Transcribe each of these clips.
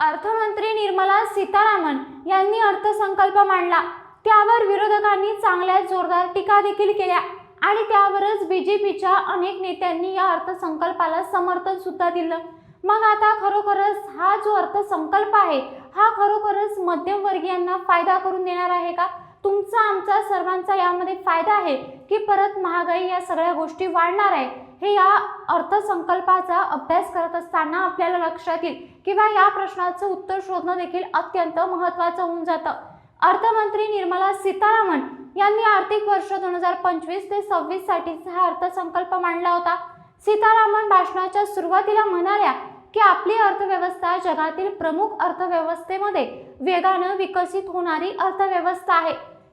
अर्थमंत्री निर्मला सीतारामन यांनी अर्थसंकल्प मांडला. त्यावर विरोधकांनी चांगल्या जोरदार टीका देखील केल्या आणि त्यावरच बीजेपीच्या अनेक नेत्यांनी या अर्थसंकल्पाला समर्थन सुद्धा दिलं. मग आता खरोखरच हा जो अर्थसंकल्प आहे हा खरोखरच मध्यमवर्गीयांना फायदा करून देणार आहे का? तुमचा आमचा सर्वांचा यामध्ये फायदा आहे की परत महागाई या सगळ्या गोष्टी वाढणार आहे? हे या अर्थसंकल्पाचा अभ्यास करत असताना आपल्याला लक्षात येईल किंवा या प्रश्नाचं उत्तर शोधणं देखील अत्यंत महत्त्वाचं होऊन जातं. अर्थमंत्री निर्मला सीतारामन यांनी आर्थिक वर्ष दोन हजार पंचवीस ते सव्वीस साठीचा हा अर्थसंकल्प मांडला होता. सीतारामन भाषणाच्या सुरुवातीला म्हणाल्या की आपली अर्थव्यवस्था जगातील प्रमुख अर्थव्यवस्थेमध्ये वेगानं विकसित होणारी अर्थव्यवस्था आहे.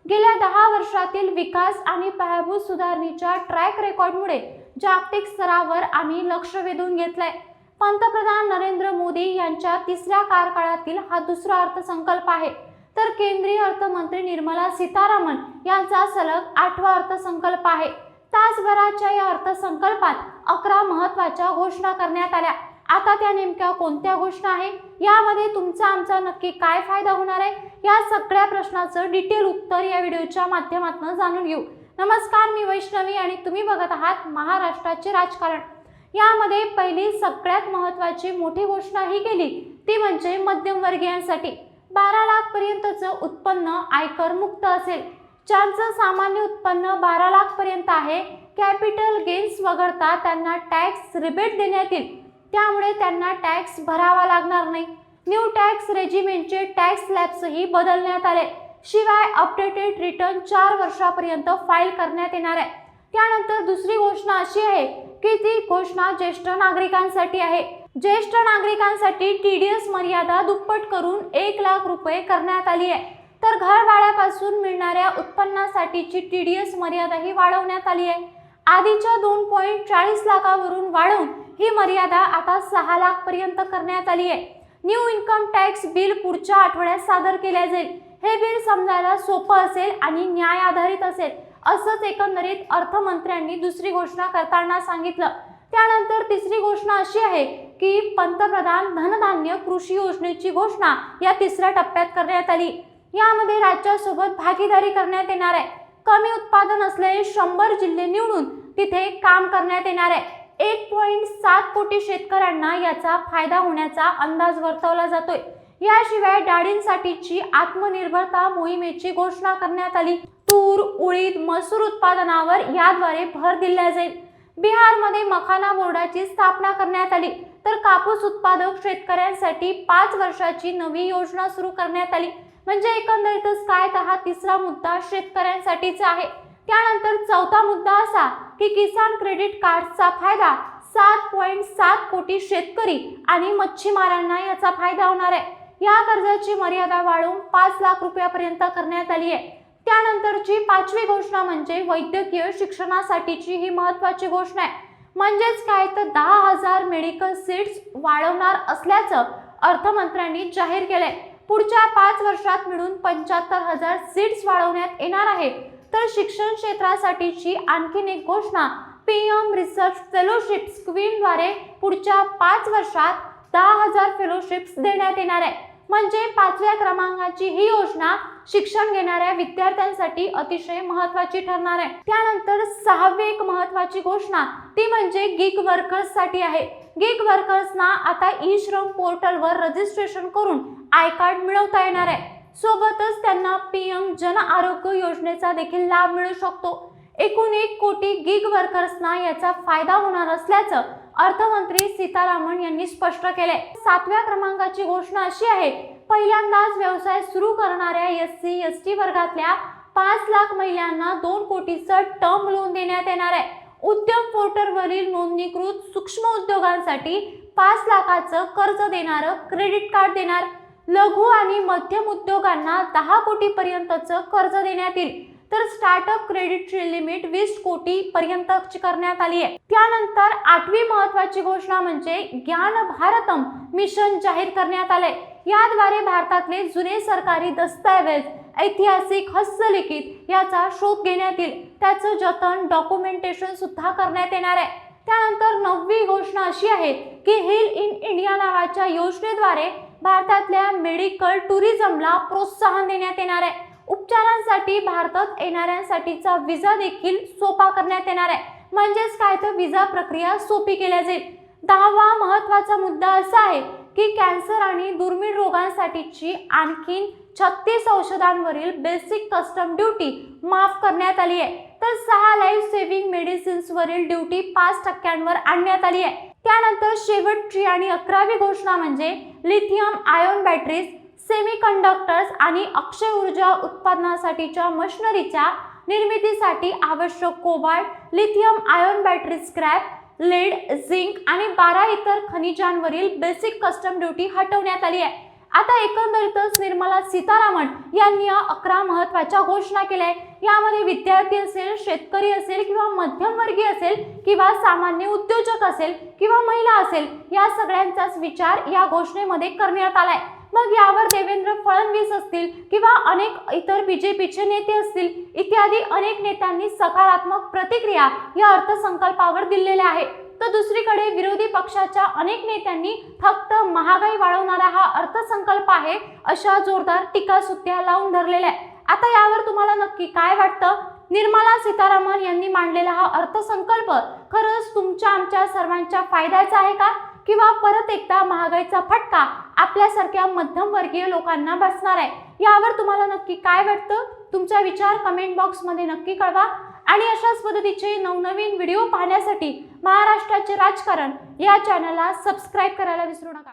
गेल्या दहा वर्षातील विकास आणि पायाभूत सुधारणेच्या ट्रॅक रेकॉर्डमुळे जागतिक स्तरावर आम्ही लक्ष वेधून घेतलंय. पंतप्रधान नरेंद्र मोदी यांच्या तिसऱ्या कार्यकाळातील हा दुसरा अर्थसंकल्प आहे. तर केंद्रीय अर्थमंत्री निर्मला सीतारामन यांचा सलग आठवा अर्थसंकल्प आहे. तासभराच्या या अर्थसंकल्पात अकरा महत्त्वाच्या घोषणा करण्यात आल्या. आता त्या नेमक्या कोणत्या घोषणा आहे यामध्ये तुमचा आमचा नक्की काय फायदा होणार आहे? या सगळ्या प्रश्नाचं डिटेल उत्तर या व्हिडिओच्या माध्यमातून जाणून घेऊ. नमस्कार मी वैष्णवी आणि तुम्ही बघत आहात महाराष्ट्राचे राजकारण. यामध्ये पहिली सगळ्यात महत्वाची मोठी घोषणा ही केली ती म्हणजे मध्यमवर्गीयांसाठी. बारा लाखपर्यंतचं उत्पन्न आयकर मुक्त असेल. ज्यांचं सामान्य उत्पन्न बारा लाखपर्यंत आहे कॅपिटल गेन्स वगळता त्यांना टॅक्स रिबेट देण्यात येईल. त्यामुळे त्यांना टॅक्स भरावा लागणार नाही. न्यू टॅक्स रेजिमेंटचे टॅक्स स्लॅब्सही बदलण्यात आले. शिवाय अपडेटेड रिटर्न चार वर्षापर्यंत फाईल करण्यात येणार आहे. त्यानंतर दुसरी घोषणा अशी आहे की ती घोषणा ज्येष्ठ नागरिकांसाठी आहे. ज्येष्ठ नागरिकांसाठी टी डी एस मर्यादा दुप्पट करून एक लाख रुपये करण्यात आली आहे. तर घरभाड्यापासून मिळणाऱ्या उत्पन्नासाठीची टी डी एस मर्यादाही वाढवण्यात आली आहे. आधीच्या दोन पॉईंट चाळीस लाखावरून वाढवून ही मर्यादा आता सहा लाख पर्यंत करण्यात आली आहे. न्यू इन्कम टॅक्स बिल पुढच्या आठवड्यात सादर केले जाईल. हे बिल समजायला सोपं असेल आणि न्याय आधारित असेल असंच एकंदरीत अर्थमंत्र्यांनी दुसरी घोषणा करताना सांगितलं. त्यानंतर तिसरी घोषणा अशी आहे की पंतप्रधान धनधान्य कृषी योजनेची घोषणा या तिसऱ्या टप्प्यात करण्यात आली. यामध्ये राज्यासोबत भागीदारी करण्यात येणार आहे. कमी उत्पादन असलेले शंभर जिल्हे निवडून तिथे काम करण्यात येणार आहे. एक पॉईंट सात कोटी शेतकऱ्यांना याचा फायदा होण्याचा अंदाज वर्तवला जातोय. याशिवाय डाळींसाठीची आत्मनिर्भरता मोहिमेची घोषणा करण्यात आली. तूर उडीद मसूर उत्पादनावर याद्वारे भर दिला जाईल. बिहारमध्ये मखाना बोर्डाची स्थापना करण्यात आली. तर कापूस उत्पादक शेतकऱ्यांसाठी पाच वर्षाची नवी योजना सुरू करण्यात आली. म्हणजे एकंदरीतच काय? तर हा तिसरा मुद्दा शेतकऱ्यांसाठीचा आहे. त्यानंतर चौथा मुद्दा असा की किसान क्रेडिट कार्डचा फायदा सात पॉईंट सात कोटी शेतकरी आणि मच्छीमारांना याचा फायदा होणार आहे. या कर्जाची मर्यादा वाढवून पाच लाख रुपयापर्यंत करण्यात आली आहे. त्यानंतरची पाचवी घोषणा म्हणजे वैद्यकीय शिक्षणासाठीची ही महत्वाची घोषणा आहे. म्हणजेच काय? तर दहा हजार मेडिकल सीट्स वाढवणार असल्याचं अर्थमंत्र्यांनी जाहीर केलंय. पुढच्या पाच वर्षात मिळून पंच्याहत्तर हजार सीट्स वाढवण्यात येणार आहे. तर शिक्षण क्षेत्रासाठीची आणखीन एक घोषणा पी एम रिसर्च फेलोशिप स्क्वीनद्वारे पुढच्या पाच वर्षात दहा हजार फेलोशिप्स देण्यात येणार आहे. म्हणजे पाचव्या क्रमांकाची ही योजना शिक्षण घेणाऱ्या विद्यार्थ्यांसाठी अतिशय महत्वाची ठरणार आहे. त्यानंतर सहावी एक महत्वाची घोषणा ती म्हणजे गिग वर्कर्ससाठी आहे. गिग वर्कर्सना आता ई श्रम पोर्टलवर रजिस्ट्रेशन करून आय कार्ड मिळवता येणार आहे. सोबतच त्यांना पीएम जन आरोग्य योजनेचा देखील लाभ मिळू शकतो. एकूण एक कोटी गिग वर्कर्सना याचा फायदा होणार असल्याचं अर्थमंत्री सीतारामन यांनी स्पष्ट केले सातव्या क्रमांकाची घोषणा अशी आहे पहिल्यांदाच व्यवसाय सुरू करणाऱ्या एस सी एस टी वर्गातल्या पाच लाख महिलांना दोन कोटीचं टर्म लोन देण्यात येणार आहे. उद्यम पोर्टलवरील नोंदणीकृत सूक्ष्म उद्योगांसाठी पाच लाखाचं कर्ज देणारं क्रेडिट कार्ड देणार. लघु आणि मध्यम उद्योगांना दहा कोटीपर्यंतचं कर्ज देण्यात येईल. तर स्टार्टअप क्रेडिटची लिमिट वीस कोटी पर्यंत करण्यात आली आहे. त्यानंतर आठवी महत्वाची घोषणा म्हणजे ज्ञान भारतम मिशन जाहीर करण्यात आले याद्वारे भारतातले जुने सरकारी दस्तऐवज ऐतिहासिक हस्तलिखित याचा शोध घेण्यात येईल. त्याचं जतन डॉक्युमेंटेशन सुद्धा करण्यात येणार आहे. त्यानंतर नववी घोषणा अशी आहे की हिल इन इंडिया नावाच्या योजनेद्वारे भारतातल्या मेडिकल टुरिझमला प्रोत्साहन देण्यात येणार आहे. उपचारांसाठी भारतात येणाऱ्यांसाठीचा विजा देखील सोपा करण्यात येणार आहे. म्हणजेच काय? तर विजा प्रक्रिया सोपी केल्या जाईल. दहावा महत्त्वाचा मुद्दा असा आहे की कॅन्सर आणि दुर्मिळ रोगांसाठीची आणखीन छत्तीस औषधांवरील बेसिक कस्टम ड्युटी माफ करण्यात आली आहे. तर सहा लाईफ सेव्हिंग मेडिसिन्सवरील ड्युटी पाच टक्क्यांवर आणण्यात आली आहे. त्यानंतर शेवटची आणि अकरावी घोषणा म्हणजे lithium ion batteries semiconductors आणि अक्षय ऊर्जा उत्पादनासाठीच्या मशिनरीच्या निर्मितीसाठी आवश्यक cobalt lithium ion battery scrap lead zinc आणि बारा इतर खनिजांवरील बेसिक कस्टम ड्युटी हटवण्यात आली आहे. आता एकंदरीतच निर्मला सीतारामन यांनी या अकरा महत्त्वाच्या घोषणा केल्या आहे यामध्ये विद्यार्थी असेल शेतकरी असेल किंवा मध्यमवर्गीय असेल किंवा सामान्य उद्योजक असेल किंवा महिला असेल या सगळ्यांचाच विचार या घोषणेमध्ये करण्यात आलाय. मग यावर देवेंद्र फडणवीस असतील किंवा अनेक इतर बीजेपीचे नेते असतील इत्यादी अनेक नेत्यांनी सकारात्मक प्रतिक्रिया या अर्थसंकल्पावर दिलेल्या आहे तर दुसरीकडे विरोधी पक्षाच्या अनेक नेत्यांनी फक्त महागाई वाढवणारा हा अर्थसंकल्प आहे अशा जोरदार टीका सुत्या लावून धरलेल्या आहे आता यावर तुम्हाला नक्की काय वाटतं? निर्मला सीतारामन यांनी मांडलेला हा अर्थसंकल्प खरंच तुमच्या आमच्या सर्वांच्या फायद्याचा आहे का? किंवा परत एकदा महागाईचा फटका आपल्यासारख्या मध्यमवर्गीय लोकांना बसणार आहे? यावर तुम्हाला नक्की काय वाटतं? तुमचा विचार कमेंट बॉक्समध्ये नक्की कळवा. आणि अशाच पद्धतीचे नवनवीन व्हिडिओ पाहण्यासाठी महाराष्ट्राचे राजकारण या चॅनलला सबस्क्राईब करायला विसरू नका.